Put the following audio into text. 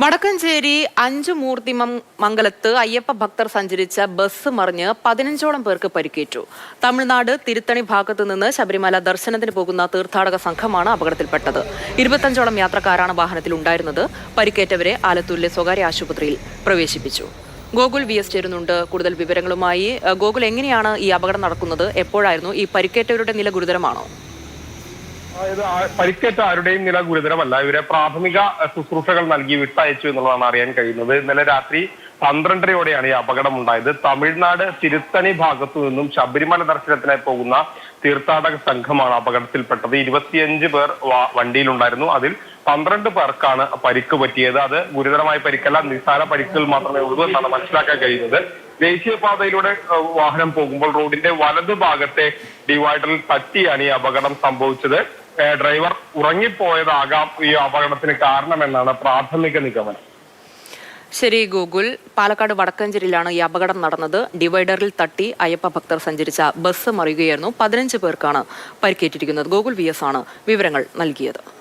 വടക്കഞ്ചേരി അഞ്ചു മൂർത്തി മംഗലത്ത് അയ്യപ്പ ഭക്തർ സഞ്ചരിച്ച ബസ് മറിഞ്ഞ് പതിനഞ്ചോളം പേർക്ക് പരിക്കേറ്റു. തമിഴ്നാട് തിരുത്തണി ഭാഗത്തു നിന്ന് ശബരിമല ദർശനത്തിന് പോകുന്ന തീർത്ഥാടക സംഘമാണ് അപകടത്തിൽപ്പെട്ടത്. ഇരുപത്തഞ്ചോളം യാത്രക്കാരാണ് വാഹനത്തിൽ ഉണ്ടായിരുന്നത് പരിക്കേറ്റവരെ ആലത്തൂരിലെ സ്വകാര്യ ആശുപത്രിയിൽ പ്രവേശിപ്പിച്ചു. ഗോകുൽ വി എസ് ചേരുന്നുണ്ട്. കൂടുതൽ വിവരങ്ങളുമായി ഗോകുൽ എങ്ങനെയാണ് ഈ അപകടം നടക്കുന്നത്? എപ്പോഴായിരുന്നു ഈ പരിക്കേറ്റവരുടെ നില ഗുരുതരമാണോ? അതായത് പരിക്കേറ്റ ആരുടെയും നില ഗുരുതരമല്ല. ഇവരെ പ്രാഥമിക ശുശ്രൂഷകൾ നൽകി വിട്ടയച്ചു എന്നുള്ളതാണ് അറിയാൻ കഴിയുന്നത്. ഇന്നലെ രാത്രി പന്ത്രണ്ടരയോടെയാണ് ഈ അപകടം ഉണ്ടായത് തമിഴ്നാട് തിരുത്തണി ഭാഗത്തു നിന്നും ശബരിമല ദർശനത്തിനായി പോകുന്ന തീർത്ഥാടക സംഘമാണ് അപകടത്തിൽപ്പെട്ടത്. ഇരുപത്തിയഞ്ച് പേർ വണ്ടിയിലുണ്ടായിരുന്നു. അതിൽ പന്ത്രണ്ട് പേർക്കാണ് പരിക്ക് പറ്റിയത്. അത് ഗുരുതരമായ പരിക്കല്ല നിസ്സാര പരിക്കുകൾ മാത്രമേ ഉള്ളൂ എന്നാണ് മനസ്സിലാക്കാൻ കഴിയുന്നത്. ദേശീയപാതയിലൂടെ വാഹനം പോകുമ്പോൾ റോഡിന്റെ വലതു ഭാഗത്തെ ഡിവൈഡറിൽ തട്ടിയാണ് ഈ അപകടം സംഭവിച്ചത്. ഡ്രൈവർ ഉറങ്ങിപ്പോയതാകാം ഈ അപകടത്തിന് കാരണമെന്നാണ് പ്രാഥമിക നിഗമനം. ശരി ഗൂഗിൾ. പാലക്കാട് വടക്കഞ്ചേരിയിലാണ് ഈ അപകടം നടന്നത്. ഡിവൈഡറിൽ തട്ടി അയ്യപ്പ ഭക്തർ സഞ്ചരിച്ച ബസ് മറിയുകയായിരുന്നു. പതിനഞ്ച് പേർക്കാണ് പരിക്കേറ്റിരിക്കുന്നത്. ഗൂഗിൾ വി ആണ് വിവരങ്ങൾ നൽകിയത്.